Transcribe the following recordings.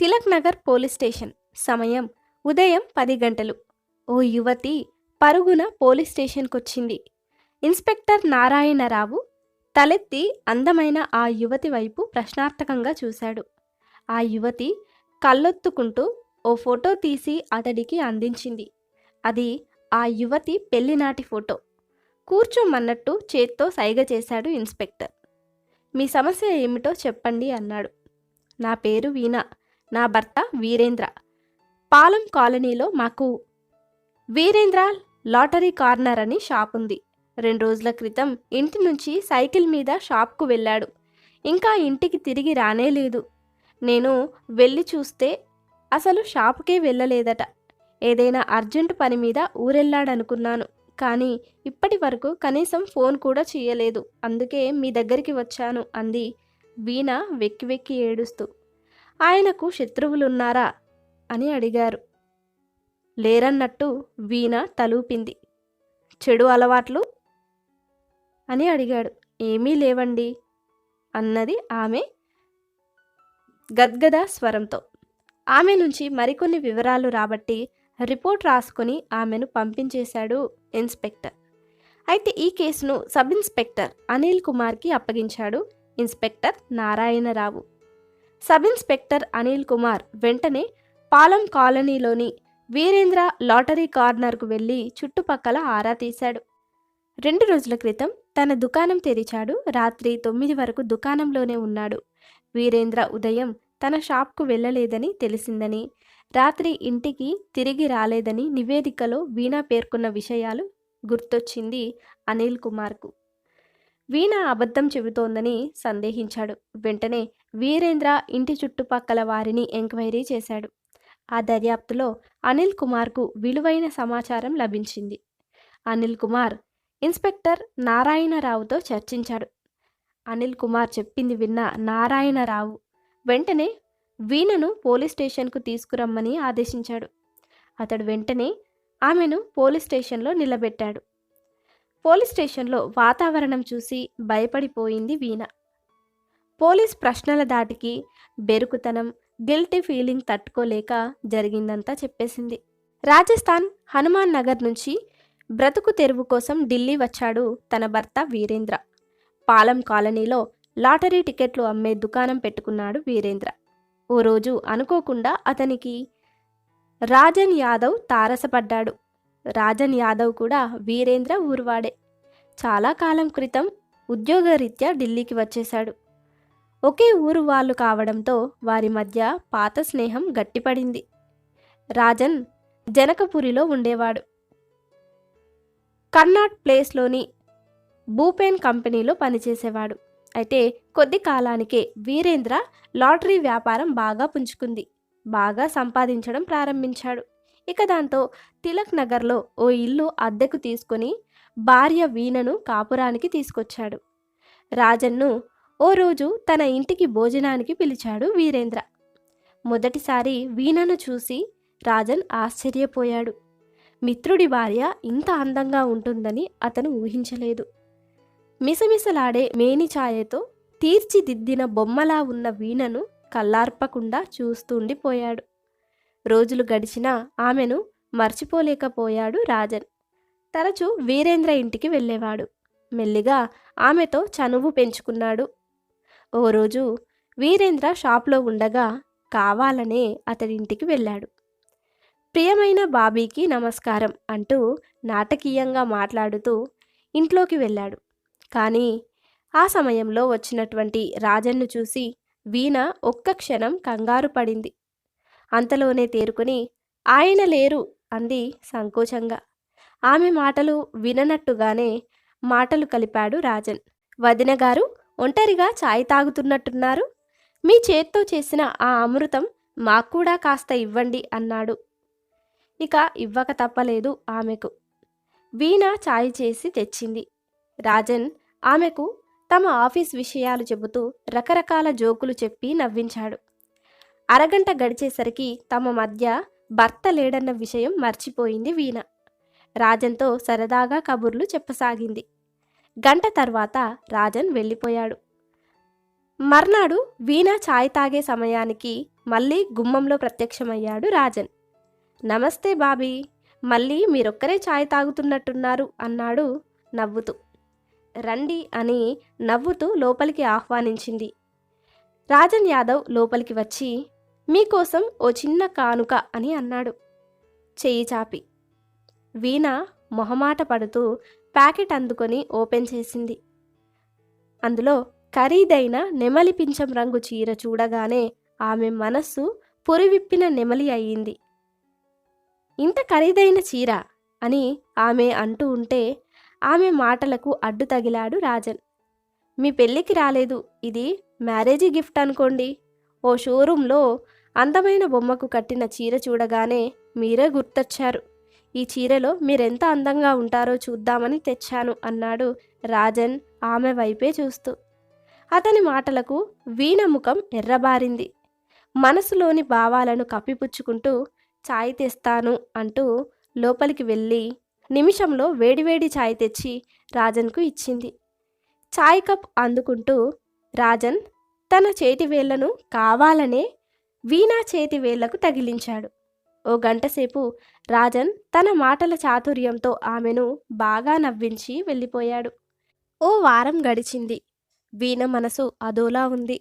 Tilak Nagar police station. సమయం ఉదయం పది గంటలు. ఓ యువతి పరుగున పోలీస్ స్టేషన్కొచ్చింది. ఇన్స్పెక్టర్ నారాయణరావు తలెత్తి అందమైన ఆ యువతి వైపు ప్రశ్నార్థకంగా చూశాడు. ఆ యువతి కళ్ళొత్తుకుంటూ ఓ ఫోటో తీసి అతడికి అందించింది. అది ఆ యువతి పెళ్ళినాటి ఫోటో. కూర్చోమన్నట్టు చేత్తో సైగ చేశాడు ఇన్స్పెక్టర్. మీ సమస్య ఏమిటో చెప్పండి అన్నాడు. నా పేరు వీణా. నా భర్త వీరేంద్ర. పాలెం కాలనీలో మాకు వీరేంద్ర లాటరీ కార్నర్ అని షాప్ ఉంది. రెండు రోజుల క్రితం ఇంటి నుంచి సైకిల్ మీద షాప్కు వెళ్ళాడు. ఇంకా ఇంటికి తిరిగి రానే లేదు. నేను వెళ్ళి చూస్తే అసలు షాపుకే వెళ్ళలేదట. ఏదైనా అర్జెంటు పని మీద ఊరెళ్ళాడనుకున్నాను. కానీ ఇప్పటి వరకు కనీసం ఫోన్ కూడా చేయలేదు. అందుకే మీ దగ్గరికి వచ్చాను అంది వీణ వెక్కి వెక్కి ఏడుస్తూ. ఆయనకు శత్రువులున్నారా? అని అడిగారు. లేరన్నట్టు వీణ తలూపింది. చెడు అలవాట్లు? అని అడిగాడు. ఏమీ లేవండి అన్నది ఆమె గద్గద స్వరంతో. ఆమె నుంచి మరికొన్ని వివరాలు రాబట్టి రిపోర్ట్ రాసుకొని ఆమెను పంపించేశాడు ఇన్స్పెక్టర్. అయితే ఈ కేసును సబ్ ఇన్స్పెక్టర్ అనిల్ కుమార్కి అప్పగించాడు inspector Narayana Rao. Sub inspector Anil Kumar వెంటనే పాలెం కాలనీలోని వీరేంద్ర లాటరీ కార్నర్కు వెళ్ళి చుట్టుపక్కల ఆరా తీశాడు. రెండు రోజుల క్రితం తన దుకాణం తెరిచాడు. రాత్రి తొమ్మిది వరకు దుకాణంలోనే ఉన్నాడు. వీరేంద్ర ఉదయం తన షాప్కు వెళ్ళలేదని తెలిసిందని రాత్రి ఇంటికి తిరిగి రాలేదని నివేదికలో వీణ పేర్కొన్న విషయాలు గుర్తొచ్చింది అనిల్ కుమార్కు. వీణ అబద్ధం చెబుతోందని సందేహించాడు. వెంటనే వీరేంద్ర ఇంటి చుట్టుపక్కల వారిని ఎంక్వైరీ చేశాడు. ఆ దర్యాప్తులో అనిల్ కుమార్కు విలువైన సమాచారం లభించింది. అనిల్ కుమార్ ఇన్స్పెక్టర్ నారాయణరావుతో చర్చించాడు. అనిల్ కుమార్ చెప్పింది విన్న నారాయణరావు వెంటనే వీణను పోలీస్ స్టేషన్కు తీసుకురమ్మని ఆదేశించాడు. అతడు వెంటనే ఆమెను పోలీస్ స్టేషన్లో నిలబెట్టాడు. పోలీస్ స్టేషన్లో వాతావరణం చూసి భయపడిపోయింది వీణ. పోలీస్ ప్రశ్నల దాటికి బెరుకుతనం గిల్టీ ఫీలింగ్ తట్టుకోలేక జరిగిందంతా చెప్పేసింది. రాజస్థాన్ హనుమాన్ నగర్ నుంచి బ్రతుకు తెరువు కోసం ఢిల్లీ వచ్చాడు తన భర్త వీరేంద్ర. పాలెం కాలనీలో లాటరీ టికెట్లు అమ్మే దుకాణం పెట్టుకున్నాడు వీరేంద్ర. ఓ రోజు అనుకోకుండా అతనికి రాజన్ యాదవ్ తారసపడ్డాడు. రాజన్ యాదవ్ కూడా వీరేంద్ర ఊరువాడే. చాలా కాలం క్రితం ఉద్యోగరీత్యా ఢిల్లీకి వచ్చేశాడు. ఒకే ఊరు వాళ్ళు కావడంతో వారి మధ్య పాత స్నేహం గట్టిపడింది. రాజన్ జనకపురిలో ఉండేవాడు. కర్నాట్ ప్లేస్లోని భూపేన్ కంపెనీలో పనిచేసేవాడు. అయితే కొద్ది కాలానికే వీరేంద్ర లాటరీ వ్యాపారం బాగా పుంజుకుంది. బాగా సంపాదించడం ప్రారంభించాడు. ఇక దాంతో తిలక్ నగర్లో ఓ ఇల్లు అద్దెకు తీసుకొని భార్య వీణను కాపురానికి తీసుకొచ్చాడు. రాజన్ను ఓ రోజు తన ఇంటికి భోజనానికి పిలిచాడు వీరేంద్ర. మొదటిసారి వీణను చూసి రాజన్ ఆశ్చర్యపోయాడు. మిత్రుడి భార్య ఇంత అందంగా ఉంటుందని అతను ఊహించలేదు. మిసమిసలాడే మేని ఛాయతో తీర్చిదిద్దిన బొమ్మలా ఉన్న వీణను కల్లార్పకుండా చూస్తుండిపోయాడు. రోజులు గడిచినా ఆమెను మర్చిపోలేకపోయాడు రాజన్. తరచూ వీరేంద్ర ఇంటికి వెళ్ళేవాడు. మెల్లిగా ఆమెతో చనువు పెంచుకున్నాడు. ఓ రోజు వీరేంద్ర షాప్లో ఉండగా కావాలనే అతడింటికి వెళ్ళాడు. ప్రియమైన బాబీకి నమస్కారం అంటూ నాటకీయంగా మాట్లాడుతూ ఇంట్లోకి వెళ్ళాడు. కానీ ఆ సమయంలో వచ్చినటువంటి రాజన్ను చూసి వీణ ఒక్క క్షణం కంగారు పడింది. అంతలోనే తేరుకుని ఆయన లేరు అంది సంకోచంగా. ఆమె మాటలు విననట్టుగానే మాటలు కలిపాడు రాజన్. వదిన గారు ఒంటరిగా చాయ్ తాగుతున్నట్టున్నారు. మీ చేత్తో చేసిన ఆ అమృతం మాకు కూడా కాస్త ఇవ్వండి అన్నాడు. ఇక ఇవ్వక తప్పలేదు ఆమెకు. వీణ చాయ్ చేసి తెచ్చింది. రాజన్ ఆమెకు తమ ఆఫీస్ విషయాలు చెబుతూ రకరకాల జోకులు చెప్పి నవ్వించాడు. అరగంట గడిచేసరికి తమ మధ్య భర్త లేడన్న విషయం మర్చిపోయింది వీణ. రాజన్తో సరదాగా కబుర్లు చెప్పసాగింది. గంట తర్వాత రాజన్ వెళ్ళిపోయాడు. మర్నాడు వీణ ఛాయ్ తాగే సమయానికి మళ్ళీ గుమ్మంలో ప్రత్యక్షమయ్యాడు రాజన్. నమస్తే బాబీ మళ్ళీ మీరొక్కరే ఛాయ్ తాగుతున్నట్టున్నారు అన్నాడు నవ్వుతూ. రండి అని నవ్వుతూ లోపలికి ఆహ్వానించింది. రాజన్ యాదవ్ లోపలికి వచ్చి మీకోసం ఓ చిన్న కానుక అని అన్నాడు. చెయ్యి చాపి. వీణ మొహమాట పడుతూ ప్యాకెట్ అందుకొని ఓపెన్ చేసింది. అందులో ఖరీదైన నెమలి పింఛం రంగు చీర చూడగానే ఆమె మనస్సు పొరివిప్పిన నెమలి అయ్యింది. ఇంత ఖరీదైన చీర అని ఆమె అంటూ ఉంటే ఆమె మాటలకు అడ్డు తగిలాడు రాజన్. మీ పెళ్ళికి రాలేదు ఇది మ్యారేజీ గిఫ్ట్ అనుకోండి. ఓ షోరూంలో అందమైన బొమ్మకు కట్టిన చీర చూడగానే మీరే గుర్తొచ్చారు. ఈ చీరలో మీరెంత అందంగా ఉంటారో చూద్దామని తెచ్చాను అన్నాడు రాజన్ ఆమె వైపే చూస్తూ. అతని మాటలకు వీణ ముఖం ఎర్రబారింది. మనసులోని భావాలను కప్పిపుచ్చుకుంటూ ఛాయ్ తెస్తాను అంటూ లోపలికి వెళ్ళి నిమిషంలో వేడివేడి ఛాయ్ తెచ్చి రాజన్కు ఇచ్చింది. ఛాయ్ కప్ అందుకుంటూ రాజన్ తన చేతివేళ్ళను కావాలనే వీణా చేతివేళ్ళకు తగిలించాడు. ఓ గంటసేపు రాజన్ తన మాటల చాతుర్యంతో ఆమెను బాగా నవ్వించి వెళ్ళిపోయాడు. ఓ వారం గడిచింది. వీణ మనసు అదోలా ఉంది.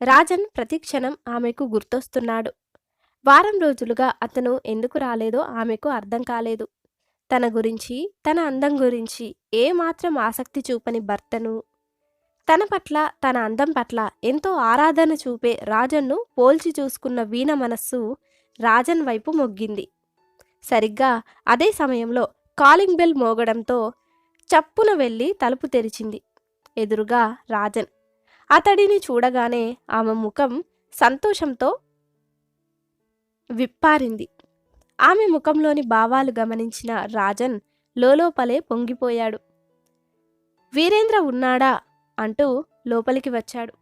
రాజన్ ప్రతిక్షణం ఆమెకు గుర్తొస్తున్నాడు. వారం రోజులుగా అతను ఎందుకు రాలేదో ఆమెకు అర్థం కాలేదు. తన గురించి తన అందం గురించి ఏమాత్రం ఆసక్తి చూపని భర్తను తన పట్ల తన అందం పట్ల ఎంతో ఆరాధన చూపే రాజన్ను పోల్చి చూసుకున్న వీణ మనస్సు రాజన్ వైపు మొగ్గింది. సరిగ్గా అదే సమయంలో కాలింగ్ బెల్ మోగడంతో చప్పున వెళ్ళి తలుపు తెరిచింది. ఎదురుగా రాజన్. అతడిని చూడగానే ఆమె ముఖం సంతోషంతో విప్పారింది. ఆమె ముఖంలోని భావాలు గమనించిన రాజన్ లోలోపలే పొంగిపోయాడు. వీరేంద్ర ఉన్నాడా? అంటూ లోపలికి వచ్చాడు.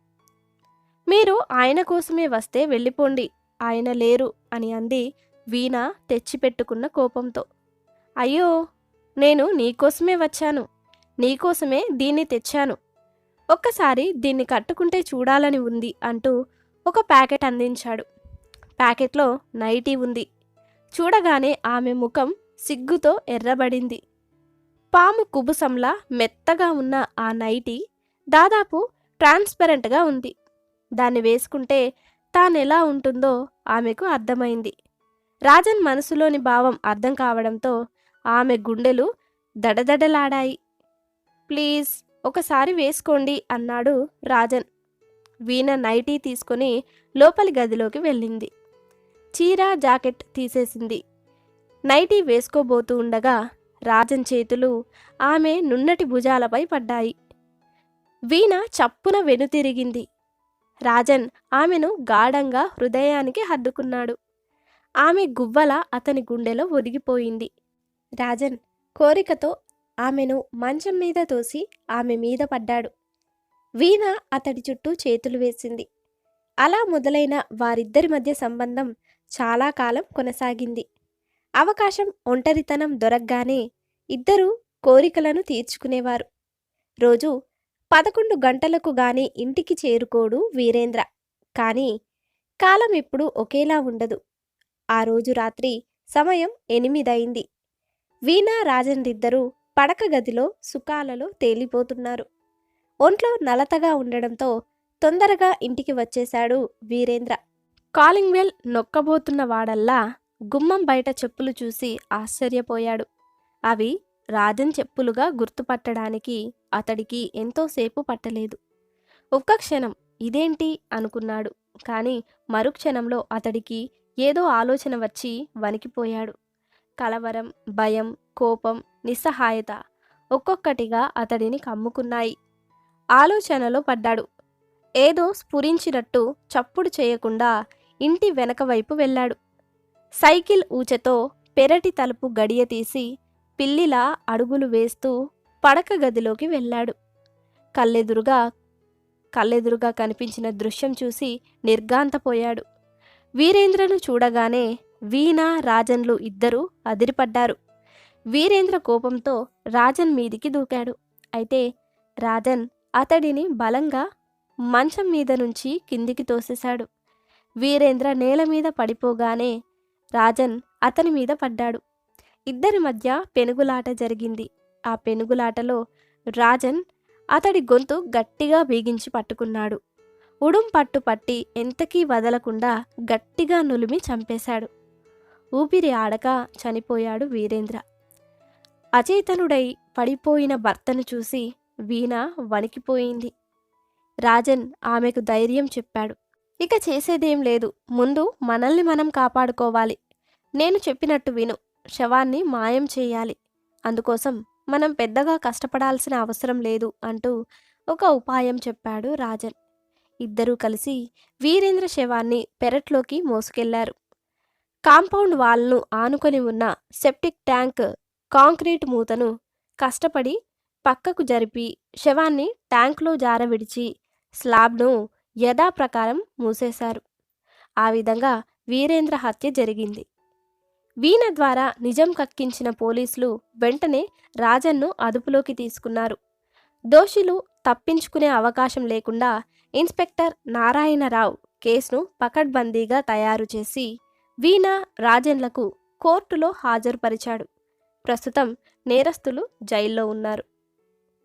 మీరు ఆయన కోసమే వస్తే వెళ్ళిపోండి. ఆయన లేరు అని అంది వీణ తెచ్చిపెట్టుకున్న కోపంతో. అయ్యో నేను నీకోసమే వచ్చాను. నీకోసమే దీన్ని తెచ్చాను. ఒక్కసారి దీన్ని కట్టుకుంటే చూడాలని ఉంది అంటూ ఒక ప్యాకెట్ అందించాడు. ప్యాకెట్లో నైటీ ఉంది. చూడగానే ఆమె ముఖం సిగ్గుతో ఎర్రబడింది. పాము కుబుసంలా మెత్తగా ఉన్న ఆ నైటీ దాదాపు ట్రాన్స్పరెంట్గా ఉంది. దాన్ని వేసుకుంటే తానెలా ఉంటుందో ఆమెకు అర్థమైంది. రాజన్ మనసులోని భావం అర్థం కావడంతో ఆమె గుండెలు దడదడలాడాయి. ప్లీజ్ ఒకసారి వేసుకోండి అన్నాడు రాజన్. వీణ నైటీ తీసుకొని లోపలి గదిలోకి వెళ్ళింది. చీర జాకెట్ తీసేసింది. నైటీ వేసుకోబోతూ ఉండగా రాజన్ చేతులు ఆమె నున్నటి భుజాలపై పడ్డాయి. వీణ చప్పున వెనుతిరిగింది. రాజన్ ఆమెను గాఢంగా హృదయానికి హద్దుకున్నాడు. ఆమె గువ్వల అతని గుండెలో ఒదిగిపోయింది. రాజన్ కోరికతో ఆమెను మంచం మీద తోసి ఆమె మీద పడ్డాడు. వీణ అతడి చుట్టూ చేతులు వేసింది. అలా మొదలైన వారిద్దరి మధ్య సంబంధం చాలా కాలం కొనసాగింది. అవకాశం ఒంటరితనం దొరకగానే ఇద్దరూ కోరికలను తీర్చుకునేవారు. రోజు పదకొండు గంటలకు గాని ఇంటికి చేరుకోడు వీరేంద్ర. కానీ కాలం ఇప్పుడు ఒకేలా ఉండదు. ఆ రోజు రాత్రి సమయం ఎనిమిదైంది వీణా రాజన్రిద్దరూ పడక గదిలో సుఖాలలో తేలిపోతున్నారు. ఒంట్లో నలతగా ఉండడంతో తొందరగా ఇంటికి వచ్చేశాడు వీరేంద్ర. కాలింగ్ బెల్ నొక్కబోతున్న వాడల్లా గుమ్మం బయట చెప్పులు చూసి ఆశ్చర్యపోయాడు. అవి రాజన్ చెప్పులుగా గుర్తుపట్టడానికి అతడికి ఎంతోసేపు పట్టలేదు. ఒక్క క్షణం ఇదేంటి అనుకున్నాడు. కానీ మరుక్షణంలో అతడికి ఏదో ఆలోచన వచ్చి వణికిపోయాడు. కలవరం భయం కోపం నిస్సహాయత ఒక్కొక్కటిగా అతడిని కమ్ముకున్నాయి. ఆలోచనలో పడ్డాడు. ఏదో స్ఫురించినట్టు చప్పుడు చేయకుండా ఇంటి వెనక వైపు వెళ్ళాడు. సైకిల్ ఊచతో పెరటి తలుపు గడియ తీసి పిల్లిలా అడుగులు వేస్తూ పడక గదిలోకి వెళ్ళాడు. కళ్ళెదురుగా కళ్ళెదురుగా కనిపించిన దృశ్యం చూసి నిర్గాంతపోయాడు వీరేంద్రను చూడగానే వీణ రాజన్లు ఇద్దరూ అదిరిపడ్డారు. వీరేంద్ర కోపంతో రాజన్ మీదికి దూకాడు. అయితే రాజన్ అతడిని బలంగా మంచం మీద నుంచి కిందికి తోసేశాడు. వీరేంద్ర నేల మీద పడిపోగానే రాజన్ అతని మీద పడ్డాడు. ఇద్దరి మధ్య పెనుగులాట జరిగింది. ఆ పెనుగులాటలో రాజన్ అతడి గొంతు గట్టిగా బీగించి పట్టుకున్నాడు. ఉడుం పట్టు పట్టి ఎంతకీ వదలకుండా గట్టిగా నులిమి చంపేశాడు. ఊపిరి ఆడక చనిపోయాడు వీరేంద్ర. అచేతనుడై పడిపోయిన భర్తను చూసి వీణ వణికిపోయింది. రాజన్ ఆమెకు ధైర్యం చెప్పాడు. ఇక చేసేదేం లేదు. ముందు మనల్ని మనం కాపాడుకోవాలి. నేను చెప్పినట్టు విను. శవాన్ని మాయం చేయాలి. అందుకోసం మనం పెద్దగా కష్టపడాల్సిన అవసరం లేదు అంటూ ఒక ఉపాయం చెప్పాడు రాజన్. ఇద్దరూ కలిసి వీరేంద్ర శవాన్ని పెరట్లోకి మోసుకెళ్ళారు. కాంపౌండ్ వాల్ను ఆనుకొని ఉన్న సెప్టిక్ ట్యాంక్ కాంక్రీట్ మూతను కష్టపడి పక్కకు జరిపి శవాన్ని ట్యాంక్లో జారవిడిచి స్లాబ్ను యథాప్రకారం మూసేశారు. ఆ విధంగా వీరేంద్ర హత్య జరిగింది. వీణ ద్వారా నిజం కక్కించిన పోలీసులు వెంటనే రాజన్ను అదుపులోకి తీసుకున్నారు. దోషులు తప్పించుకునే అవకాశం లేకుండా ఇన్స్పెక్టర్ నారాయణరావు కేసును పకడ్బందీగా తయారు చేసి వీణ రాజన్లకు కోర్టులో హాజరుపరిచాడు. ప్రస్తుతం నేరస్తులు జైల్లో ఉన్నారు.